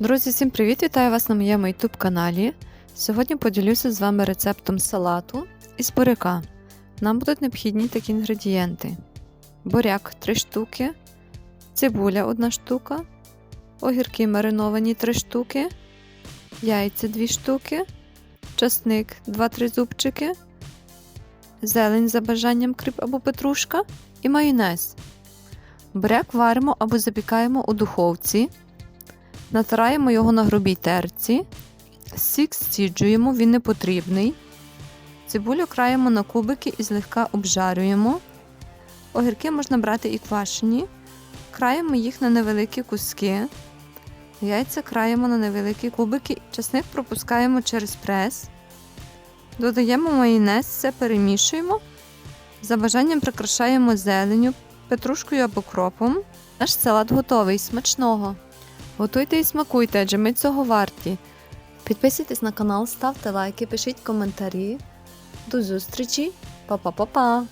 Друзі, всім привіт! Вітаю вас на моєму YouTube каналі. Сьогодні поділюся з вами рецептом салату із буряка. Нам будуть необхідні такі інгредієнти: буряк 3 штуки, цибуля 1 штука, огірки мариновані 3 штуки, яйця 2 штуки, часник 2-3 зубчики, зелень за бажанням кріп або петрушка і майонез. Буряк варимо або запікаємо у духовці. Натираємо його на грубій терці, сік стіджуємо, він не потрібний. Цибулю краємо на кубики і злегка обжарюємо. Огірки можна брати і квашені. Краємо їх на невеликі куски. Яйця краємо на невеликі кубики, часник пропускаємо через прес. Додаємо майонез, все перемішуємо. За бажанням прикрашаємо зеленю, петрушкою або кропом. Наш салат готовий, смачного! Готуйте і смакуйте, адже ми цього варті. Підписуйтесь на канал, ставте лайки, пишіть коментарі. До зустрічі, Па-па-па-па!